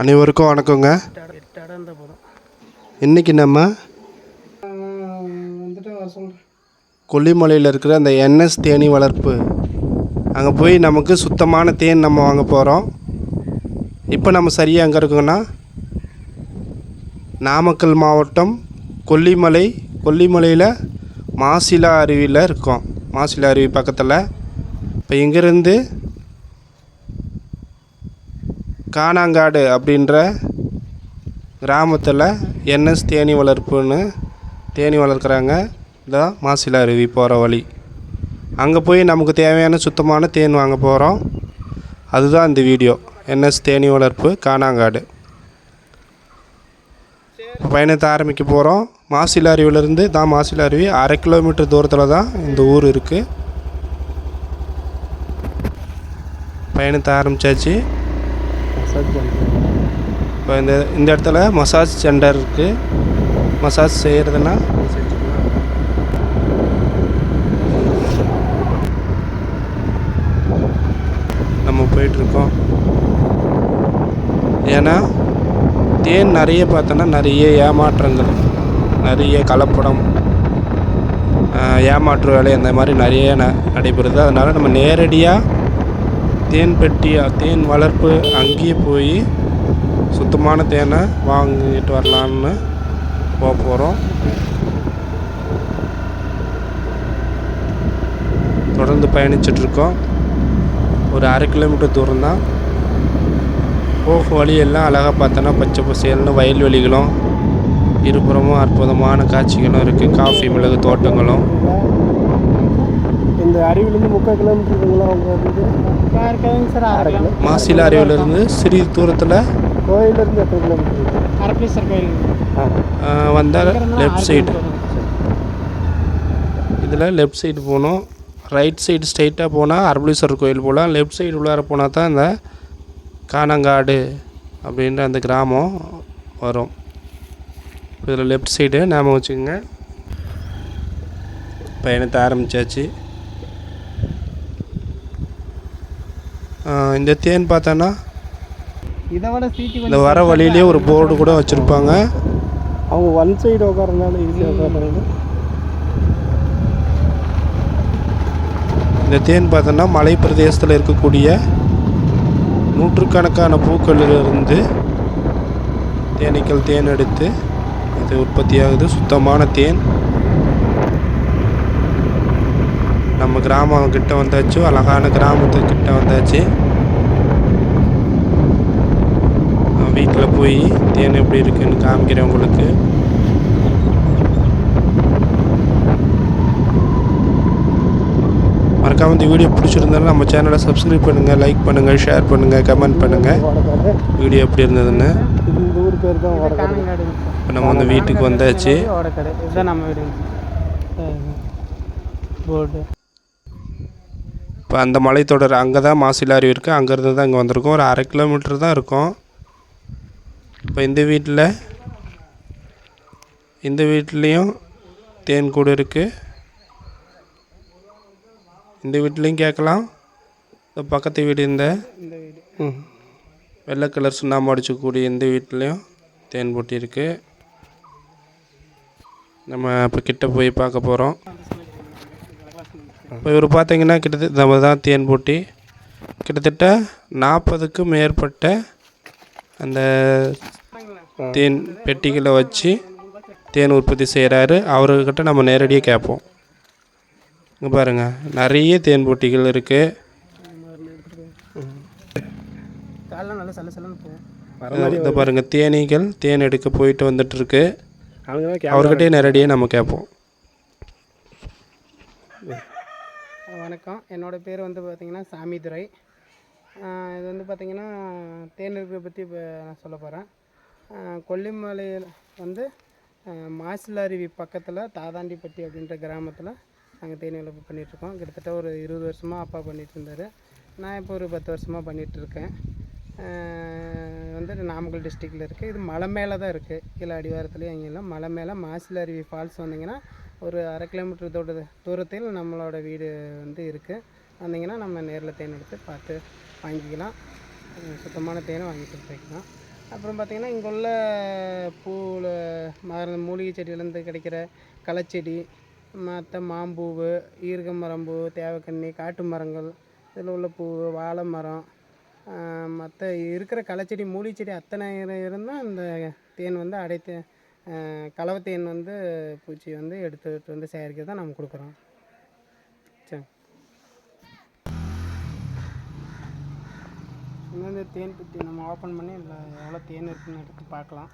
அனைவருக்கும் வணக்கங்க. இன்றைக்கி நம்ம வந்துட்டு கொல்லிமலையில் இருக்கிற அந்த என்எஸ் தேனீ வளர்ப்பு. அங்கே போய் நமக்கு சுத்தமான தேன் நம்ம வாங்க போகிறோம் இப்போ நம்ம சரியாக எங்கே இருக்கோங்கன்னா நாமக்கல் மாவட்டம் கொல்லிமலை கொல்லிமலையில் மாசிலா அருவியில் இருக்கோம். மாசிலா அருவி பக்கத்தில். இப்போ இங்கேருந்து காணாங்காடு அப்படின்ற கிராமத்தில் என்எஸ் தேனீ வளர்ப்புன்னு தேனீ வளர்க்குறாங்க. இதான் மாசிலா அருவி போகிற வழி. அங்கே போய் நமக்கு தேவையான சுத்தமான தேன் வாங்க போகிறோம் அதுதான் இந்த வீடியோ. என்எஸ் தேனீ வளர்ப்பு காணாங்காடு. பயணத்தை ஆரம்பிக்க போகிறோம் மாசில அருவியிலேருந்து தான் மாசில அருவி அரை கிலோமீட்டர் தூரத்தில் தான் இந்த ஊர் இருக்குது பயணத்தை ஆரம்பித்தாச்சு இப்போ இந்த இந்த இடத்துல மசாஜ் சென்டர் இருக்குது மசாஜ் செய்கிறதுனா நம்ம போயிட்டுருக்கோம். ஏன்னா தேன் நிறைய பார்த்தோன்னா நிறைய ஏமாற்றங்கள் நிறைய கலப்படம் ஏமாற்று வேலை அந்த மாதிரி நிறைய ந நடைபெறுது. அதனால் நம்ம நேரடியாக தேன் பெட்டி தேன் வளர்ப்பு அங்கேயே போய் சுத்தமான தேனை வாங்கிட்டு வரலான்னு போக போகிறோம் தொடர்ந்து பயணிச்சிட்ருக்கோம். ஒரு அரை கிலோமீட்டர் தூரம் தான் போக வழியெல்லாம் அழகாக பார்த்தோன்னா பச்சை பசேல்னு வயல்வெளிகளும் இருபுறமும் அற்புதமான காட்சிகளும் இருக்குது காஃபி மிளகு தோட்டங்களும். முக்கால் கிலோமீட்டர் இருக்குங்களா சார் அரை கிலோ மாசிலா அருவியிலிருந்து சிறிது தூரத்தில் கோயிலேருந்து எத்தனை கிலோமீட்டர்? அரப்பீஸ்வரர் கோயில். வந்தால் லெஃப்ட் சைடு. இதில் லெஃப்ட் சைடு போகணும். ரைட் சைடு ஸ்ட்ரைட்டாக போனால் அரபலீஸ்வரர் கோயில் போகலாம் லெஃப்ட் சைடு உள்ளார போனால் தான் இந்த காணங்காடு அப்படின்ற அந்த கிராமம் வரும். இதில் லெஃப்ட் சைடு ஞாபகம் வச்சுக்கோங்க. பயணத்தை ஆரம்பித்தாச்சு இந்த தேன் பார்த்தோன்னா இந்த வர வழியிலே ஒரு போர்டு கூட வச்சுருப்பாங்க. அவங்க ஒன் சைடு உட்காரனால ஈஸியாக உட்காருறாங்க இந்த தேன் பார்த்தோன்னா மலை பிரதேசத்தில் இருக்கக்கூடிய நூற்றுக்கணக்கான பூக்களிலிருந்து தேனீக்கள் தேன் எடுத்து இது உற்பத்தியாகுது. சுத்தமான தேன். நம்ம கிராமம் கிட்ட வந்தாச்சு அழகான கிராமத்துக்கிட்ட வந்தாச்சு. வீட்டில் போய் தேன் எப்படி இருக்குன்னு காமிக்கிறேன் உங்களுக்கு. மறக்காம இந்த வீடியோ பிடிச்சிருந்தாலும் நம்ம சேனலை சப்ஸ்கிரைப் பண்ணுங்கள் லைக் பண்ணுங்கள் ஷேர் பண்ணுங்கள் கமெண்ட் பண்ணுங்கள் வீடியோ எப்படி இருந்ததுன்னு. இப்போ நம்ம வந்து வீட்டுக்கு வந்தாச்சு. இப்போ அந்த மலைத்தொடர் அங்கே தான் மாசிலாரி இருக்குது அங்கேருந்து தான் இங்கே வந்திருக்கோம். ஒரு அரை கிலோமீட்டர் தான் இருக்கும். இப்போ இந்த வீட்டில் இந்த வீட்லேயும் தேன் கூடு இருக்குது இந்த வீட்லேயும் கேட்கலாம். இந்த பக்கத்து வீடு இந்த வெள்ளை கலர் சுண்ணாம்பு அடிச்சக்கூடிய இந்த வீட்லேயும் தேன் போட்டி இருக்குது நம்ம இப்போ கிட்ட போய் பார்க்க போகிறோம் இப்போ இவர் பார்த்தீங்கன்னா கிட்டத்தட்ட நம்ம தான் தேன் பொட்டி கிட்டத்தட்ட நாற்பதுக்கும் மேற்பட்ட அந்த தேன் பெட்டிகளை வச்சு தேன் உற்பத்தி செய்கிறாரு அவர்கிட்ட நம்ம நேரடியாக கேட்போம். இங்கே பாருங்கள் நிறைய தேன் பொட்டிகள் இருக்குது காலைல நல்லா சல சலன்னு போகும். இந்த பாருங்க தேனீகள் தேன் எடுக்க போயிட்டு வந்துட்டு இருக்கு. அவங்க தான் அவர்கிட்டயே நேரடியாக நம்ம கேட்போம். வணக்கம். என்னோடய பேர் வந்து பார்த்திங்கன்னா சாமிதுரை இது வந்து பார்த்திங்கன்னா தேனீர்களை பற்றி இப்போ நான் சொல்ல போகிறேன் கொல்லிமலையில் வந்து மாசிலருவி பக்கத்தில் தாதாண்டிப்பட்டி அப்படின்ற கிராமத்தில் நாங்கள் தேனீ வளர்ப்பு பண்ணிகிட்ருக்கோம் கிட்டத்தட்ட ஒரு இருபது வருஷமாக அப்பா பண்ணிகிட்டு இருந்தார் நான் இப்போ ஒரு பத்து வருஷமாக பண்ணிகிட்ருக்கேன் வந்து நாமக்கல் டிஸ்ட்ரிக்டில் இருக்குது இது மலை மேலே தான் இருக்குது கீழே அடிவாரத்துலேயும் அங்கெல்லாம் மலை மேலே மாசிலருவி ஃபால்ஸ் வந்தீங்கன்னா ஒரு அரை கிலோமீட்டர் தூர தூரத்தில் நம்மளோட வீடு வந்து இருக்குது வந்தீங்கன்னா நம்ம நேரில் தேன் எடுத்து பார்த்து வாங்கிக்கலாம். சுத்தமான தேனை வாங்கிட்டு போய்க்கலாம் அப்புறம் பார்த்திங்கன்னா இங்கே உள்ள பூவில் மர மூலிகை செடியிலேருந்து கிடைக்கிற களைச்செடி மற்ற மாம்பூவு ஈர்க்க மரம்பூ தேவக்கண்ணி காட்டு மரங்கள் இதில் உள்ள பூ வாழை மரம் மற்ற இருக்கிற களைச்செடி மூலிகை செடி அத்தனை இருந்தால் இந்த தேன் வந்து அடைத்து கலவை தேன் வந்து பூச்சி வந்து எடுத்துகிட்டு வந்து சேகரிக்க தான் நம்ம கொடுக்குறோம். சரி. இன்னும் இந்த தேன் பெட்டி நம்ம ஓப்பன் பண்ணி இதில் எவ்வளோ தேன் இருக்குன்னு எடுத்து பார்க்கலாம்.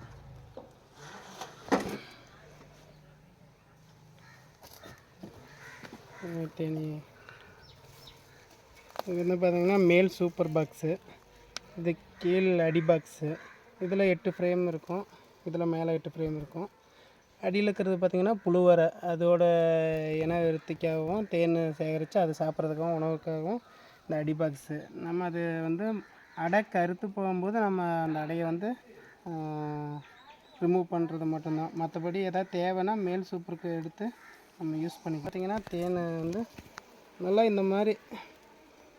தேனி. இது வந்து பார்த்தீங்கன்னா மேல் சூப்பர் பாக்ஸு இது கீழ் அடி பாக்ஸு இதில் எட்டு ஃப்ரேம் இருக்கும். இதில் மேலே எட்டு ஃப்ரேம் இருக்கும். அடியில் இருக்கிறது பார்த்திங்கன்னா புழுவரை. அதோட இன விருத்திக்காகவும் தேன் சேகரித்து அது சாப்பிட்றதுக்காகவும் உணவுக்காகவும் இந்த அடி பாக்ஸு நம்ம அது வந்து அடை கருத்து போகும்போது நம்ம அந்த அடையை வந்து ரிமூவ் பண்ணுறது மட்டும்தான். மற்றபடி எதாவது தேவைன்னா மேல் சூப்பருக்கு எடுத்து நம்ம யூஸ் பண்ணி பார்த்திங்கன்னா தேன் வந்து நல்லா இந்த மாதிரி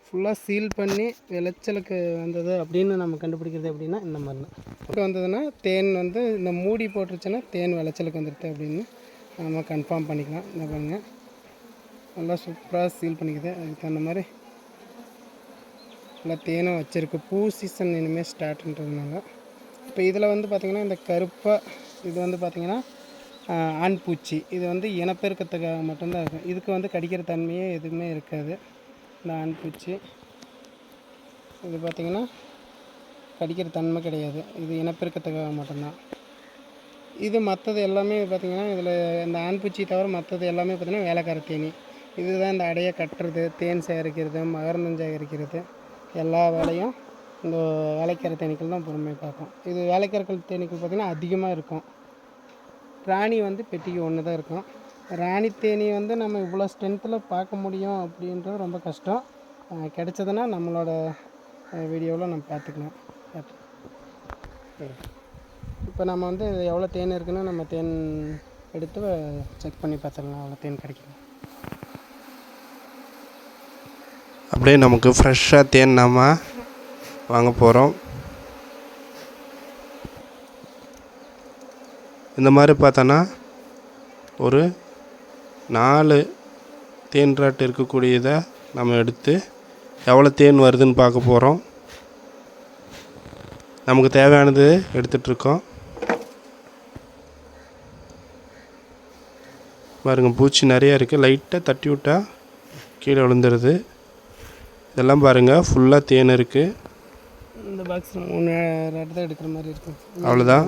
ஃபுல்லாக சீல் பண்ணி விளைச்சலுக்கு வந்தது அப்படின்னு நம்ம கண்டுபிடிக்கிறது எப்படின்னா இந்த மாதிரி தான் இப்போ வந்ததுன்னா தேன் வந்து இந்த மூடி போட்டுருச்சுன்னா தேன் விளைச்சலுக்கு வந்துடுது அப்படின்னு நம்ம கன்ஃபார்ம் பண்ணிக்கலாம். இந்த பாருங்க. நல்லா சூப்பராக சீல் பண்ணிக்குது. அதுக்கு தகுந்த மாதிரி நல்லா தேனும் வச்சுருக்கு. பூ சீசன் இனிமேல் ஸ்டார்ட்ன்றதுனால இப்போ இதில் வந்து பார்த்திங்கன்னா இந்த கருப்பாக இது வந்து பார்த்திங்கன்னா ஆண் பூச்சி. இது வந்து இனப்பெருக்கத்துக்காக மட்டும்தான் இருக்கும். இதுக்கு வந்து கடிக்கிற தன்மையே எதுவுமே இருக்காது. இந்த ஆண் பூச்சி இது பார்த்திங்கன்னா கடிக்கிற தன்மை கிடையாது. இது இனப்பெருக்கத்துக்காக மட்டும்தான். இது மற்றது எல்லாமே பார்த்திங்கன்னா இதில் இந்த ஆண் பூச்சி தவிர மற்றது எல்லாமே பார்த்திங்கன்னா வேலைக்கார தேனி. இதுதான் இந்த அடையை கட்டுறது தேன் சேகரிக்கிறது மகரந்தம் சேகரிக்கிறது. எல்லா வேலையும் இந்த வேலைக்கார தேனீக்கள் தான் பொறுமை பார்க்கும். இது வேலைக்காரர்கள் தேனீக்கள் பார்த்திங்கன்னா அதிகமாக இருக்கும். ராணி வந்து பெட்டிக்கு ஒன்று தான் இருக்கும். ராணி தேனி வந்து நம்ம இவ்வளோ ஸ்ட்ரென்த்தில் பார்க்க முடியும் அப்படின்றது ரொம்ப கஷ்டம். கிடச்சதுன்னா கிடைச்சதுன்னா நம்மளோட வீடியோவில் நம்ம பார்த்துக்கலாம். இப்போ நம்ம வந்து எவ்வளோ தேன் இருக்குன்னு நம்ம தேன் எடுத்து செக் பண்ணி பார்த்துடலாம் அவ்வளோ தேன் கிடைக்கும் அப்படியே நமக்கு ஃப்ரெஷ்ஷாக தேன் நம்ம வாங்க போகிறோம் இந்த மாதிரி பார்த்தோன்னா ஒரு நாலு தேன் ராட்டு இருக்கக்கூடியதை நம்ம எடுத்து எவ்வளோ தேன் வருதுன்னு பார்க்க போகிறோம் நமக்கு தேவையானது எடுத்துகிட்ருக்கோம் பாருங்கள் பூச்சி நிறைய இருக்குது லைட்டாக தட்டி விட்டால் கீழே விழுந்துருது. இதெல்லாம் பாருங்கள் ஃபுல்லாக தேன் இருக்குது இந்த பாக்ஸ் மூணு தான் எடுக்கிற மாதிரி இருக்கும் அவ்வளோதான்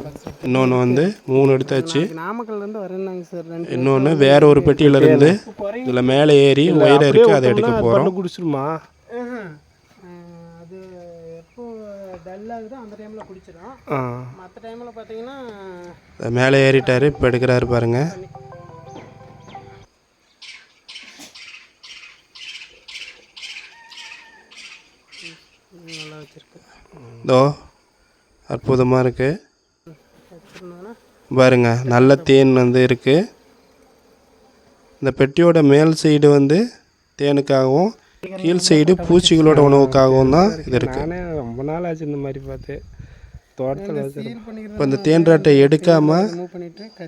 இன்னொன்று வந்து மூணு எடுத்தாச்சு. நாமக்கல்லேருந்து வரேன்னாங்க சார் இன்னொன்று வேற ஒரு பெட்டியிலேருந்து இதில் மேலே ஏறி ஒயரை இருக்குது அதை எடுக்க போகிறோம் குடிச்சிருமா? அது எப்போ டல் ஆகுதோ அந்த டைமில் குடிச்சிடும் மற்ற டைமில் பார்த்தீங்கன்னா மேலே ஏறிட்டாரு இப்போ எடுக்கிறாரு பாருங்க. நல்லா வச்சுருக்கு. இதோ அற்புதமாக இருக்குது பாருங்க நல்ல தேன் வந்து இருக்குது இந்த பெட்டியோட மேல் சைடு வந்து தேனுக்காகவும் கீழ் சைடு பூச்சிகளோட உணவுக்காகவும் தான் இது இருக்குது நானே ரொம்ப நாள் ஆச்சு இந்த மாதிரி பார்த்து. தோட்டத்தில் வச்சு சீல் பண்ணிக்கிறது இப்போ இந்த தேன் ராட்டை எடுக்காமல்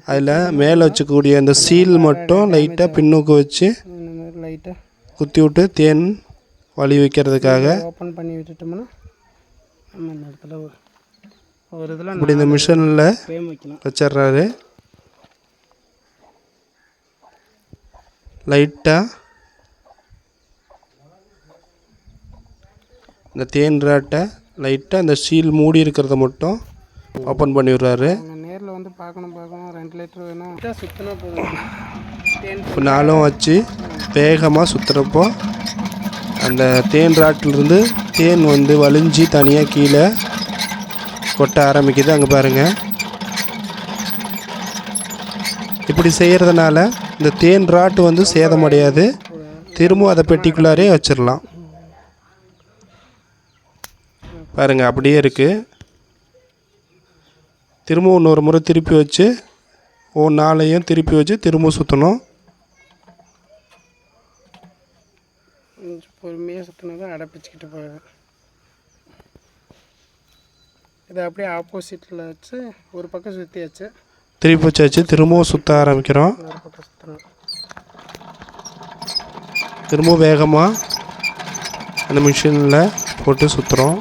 அதில் மேலே வச்சக்கூடிய அந்த சீல் மட்டும் லைட்டாக பின்னுக்கு வச்சு குத்தி விட்டு தேன் வழி வைக்கிறதுக்காக ஓப்பன் பண்ணி விட்டுட்டோம்னா நம்ம இந்த இடத்துல ஒரு- இதில் இப்படி இந்த மிஷினில் வச்சிட்றாரு. லைட்டாக இந்த தேன் ராட்டை லைட்டாக இந்த சீல் மூடி இருக்கிறத மட்டும் ஓப்பன் பண்ணி விடுறாரு நேரில் வந்து பார்க்கணும் பார்க்கணும். ரெண்டு லிட்டர் வேணும். சுற்றினா போதும். நாளும் வச்சு வேகமாக சுற்றுறப்போ அந்த தேன் ராட்டிலிருந்து தேன் வந்து வலிஞ்சு தனியாக கீழே கொட்ட ஆரம்பிக்குது. அங்கே பாருங்கள் இப்படி செய்கிறதுனால இந்த தேன் ராட்டு வந்து சேதமடையாது திரும்பவும் அதை பெட்டிக்குள்ளாரே வச்சிடலாம் பாருங்கள் அப்படியே இருக்குது திரும்பவும் இன்னொரு முறை திருப்பி வச்சு ஓ நாளையும் திருப்பி வச்சு திரும்ப சுற்றணும் பொறுமையாக சுற்றினா தான் அடைப்பிச்சுக்கிட்டு போயிடும் இதை அப்படியே ஆப்போசிட்டில் வச்சு ஒரு பக்கம் சுற்றியாச்சு திருப்பி வச்சாச்சு திரும்பவும் சுற்ற ஆரம்பிக்கிறோம். இன்னொரு பக்கம் சுற்றணும் திரும்பவும் வேகமாக அந்த மிஷினில் போட்டு சுற்றுறோம்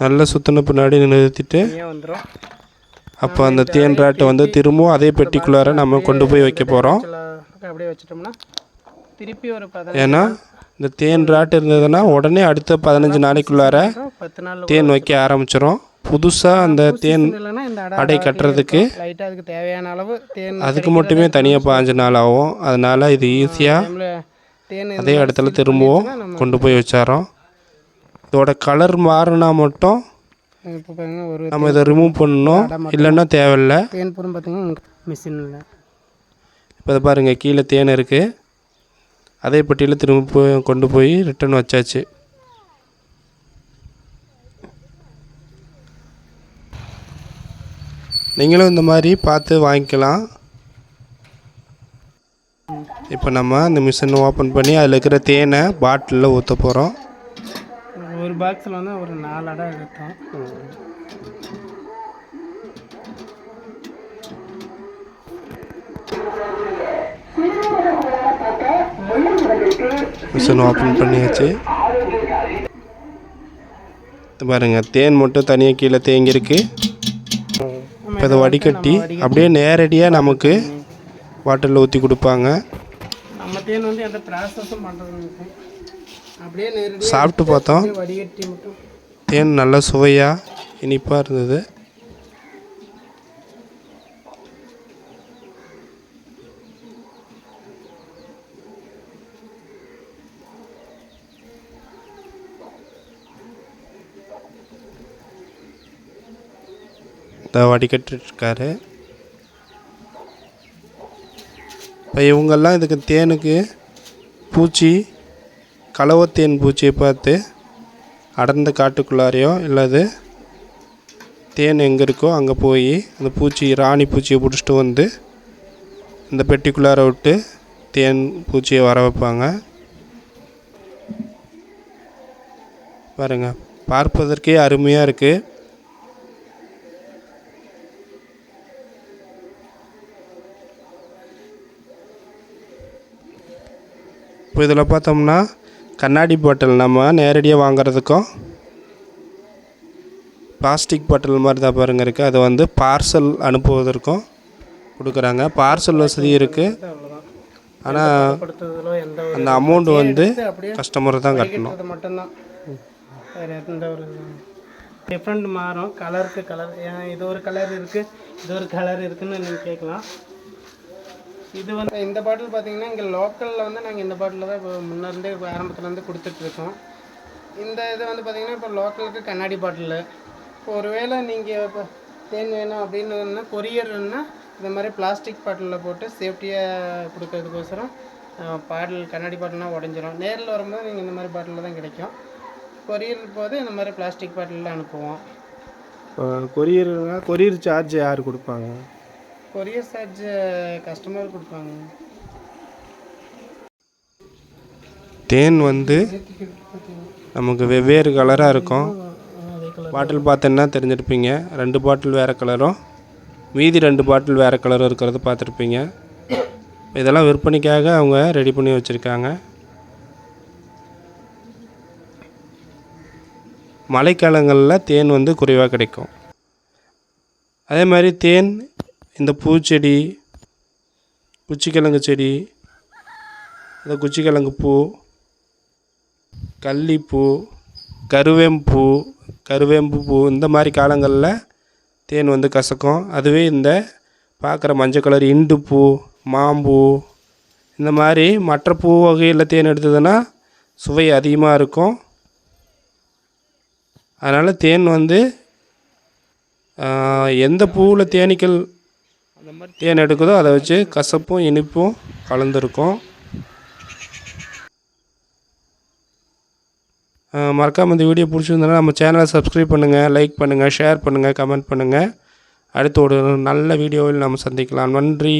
நல்லா சுற்றின பின்னாடி நிறுத்திட்டு வந்துடும் அப்போ அந்த தேன் ராட்டை வந்து திரும்பவும் அதே பெட்டிக்குள்ளார நம்ம கொண்டு போய் வைக்க போகிறோம் அப்படியே வச்சிட்டோம்னா திருப்பி ஒரு ஏன்னா இந்த தேன் ராட்டு இருந்ததுன்னா உடனே அடுத்த பதினஞ்சு நாளைக்குள்ளார தேன் வைக்க ஆரம்பிச்சிடும் புதுசாக அந்த தேன் அடை கட்டுறதுக்கு அதுக்கு தேவையான அளவு தேன் அதுக்கு மட்டுமே தனியாக பாஞ்சு நாள் ஆகும். அதனால் இது ஈஸியாக அதே இடத்துல திரும்பவும் கொண்டு போய் வச்சாரோம் இதோட கலர் மாறினா மட்டும் இப்போ பாருங்க ஒரு நம்ம இதை ரிமூவ் பண்ணணும். இல்லைன்னா தேவையில்ல. தேன் பூரம் பார்த்தீங்கன்னா மிஷினில் இப்போ இதை பாருங்கள் கீழே தேன் இருக்குது அதே பெட்டியில் திரும்ப கொண்டு போய் ரிட்டர்ன் வச்சாச்சு. நீங்களும் இந்த மாதிரி பார்த்து வாங்கிக்கலாம். இப்போ நம்ம அந்த மிஷின் ஓப்பன் பண்ணி அதில் இருக்கிற தேனை பாட்டிலில் ஊற்ற போகிறோம் ஒரு பாக்ஸில் வந்து ஒரு நாலு அடை எடுத்தோம். மிஷின் ஓப்பன் பண்ணியாச்சு. இது பாருங்க தேன் மட்டும் தனியாக கீழே தேங்கியிருக்கு இப்போ இதை வடிகட்டி அப்படியே நேரடியாக நமக்கு பாட்டிலில் ஊற்றி கொடுப்பாங்க. நம்ம தேன் வந்து எந்த ப்ராசஸும் பண்ணுறது சாப்பிட்டு பார்த்தோம். தேன் நல்லா சுவையாக இனிப்பாக இருந்தது. இந்த வடிகட்டிருக்காரு. இப்போ இவங்கெல்லாம் இதுக்கு தேனுக்கு பூச்சி கலவத்தேன் பூச்சியை பார்த்து அடர்ந்த காட்டுக்குள்ளாரையோ இல்லது தேன் எங்கே இருக்கோ அங்கே போய் அந்த பூச்சி ராணி பூச்சியை பிடிச்சிட்டு வந்து இந்த பெட்டிக்குள்ளார விட்டு தேன் பூச்சியை வர வைப்பாங்க. பாருங்கள் பார்ப்பதற்கே அருமையாக இருக்குது இப்போ இதில் பார்த்தோம்னா கண்ணாடி பாட்டில் நம்ம நேரடியாக வாங்குறதுக்கும் பிளாஸ்டிக் பாட்டில் மாதிரி தான் பாருங்கள் இருக்குது அது வந்து பார்சல் அனுப்புவதற்கும் கொடுக்குறாங்க. பார்சல் வசதி இருக்குது ஆனால் அந்த அமௌண்ட் வந்து கஸ்டமர் தான் கட்டணும். மட்டும்தான். எந்த ஒரு டிஃப்ரெண்ட் மாறும். கலருக்கு கலர் ஏன் இது ஒரு கலர் இருக்குது இது ஒரு கலர் இருக்குதுன்னு நீங்கள் கேட்கலாம். இது வந்து இந்த பாட்டில் பார்த்தீங்கன்னா இங்கே லோக்கலில் வந்து நாங்கள் இந்த பாட்டில் தான் இப்போ முன்னேருந்தே ஆரம்பத்துலேருந்து கொடுத்துட்ருக்கோம். இந்த இது வந்து பார்த்தீங்கன்னா இப்போ லோக்கலுக்கு கண்ணாடி பாட்டில். இப்போ ஒருவேளை நீங்கள் இப்போ தேன் வேணும் அப்படின்னு கொரியர்னா இந்த மாதிரி பிளாஸ்டிக் பாட்டிலில் போட்டு சேஃப்டியாக கொடுக்கறதுக்கோசரம் பாட்டில் கண்ணாடி பாட்டில்னா உடஞ்சிரும். நேரில் வரும்போது நீங்கள் இந்த மாதிரி பாட்டிலில் தான் கிடைக்கும். கொரியர் போது இந்த மாதிரி பிளாஸ்டிக் பாட்டிலில் அனுப்புவோம். கொரியர்னா கொரியர் சார்ஜ் யார் கொடுப்பாங்க? கொரியர் சார்ஜ் கஸ்டமர் கொடுப்பாங்க. தேன் வந்து நமக்கு வெவ்வேறு கலராக இருக்கும். பாட்டில் பார்த்தேன்னா தெரிஞ்சிருப்பீங்க? ரெண்டு பாட்டில் வேறு கலரும் மீதி ரெண்டு பாட்டில் வேறு கலரும் இருக்கிறது பார்த்துருப்பீங்க. இதெல்லாம் விற்பனைக்காக அவங்க ரெடி பண்ணி வச்சுருக்காங்க. மழைக்காலங்களில் தேன் வந்து குறைவாக கிடைக்கும். அதே மாதிரி தேன் இந்த பூச்செடி குச்சிக்கிழங்கு செடி இந்த குச்சிக்கிழங்கு பூ கள்ளிப்பூ கருவேம்பூ கருவேம்பு பூ இந்த மாதிரி காலங்களில் தேன் வந்து கசக்கும். அதுவே இந்த பார்க்குற மஞ்சள் கலர் இண்டு பூ மாம்பூ இந்த மாதிரி மற்ற பூ வகையில் தேன் எடுத்ததுன்னா சுவை அதிகமாக இருக்கும். அதனால் தேன் வந்து எந்த பூவில் தேனீக்கள் அந்த மாதிரி தேன் எடுக்குதோ அதை வச்சு கசப்பும் இனிப்பும் கலந்துருக்கும். மறக்காமல் இந்த வீடியோ பிடிச்சிருந்தனா நம்ம சேனலை சப்ஸ்கிரைப் பண்ணுங்கள் லைக் பண்ணுங்கள் ஷேர் பண்ணுங்கள் கமெண்ட் பண்ணுங்கள் அடுத்த ஒரு நல்ல வீடியோவில் நம்ம சந்திக்கலாம். நன்றி.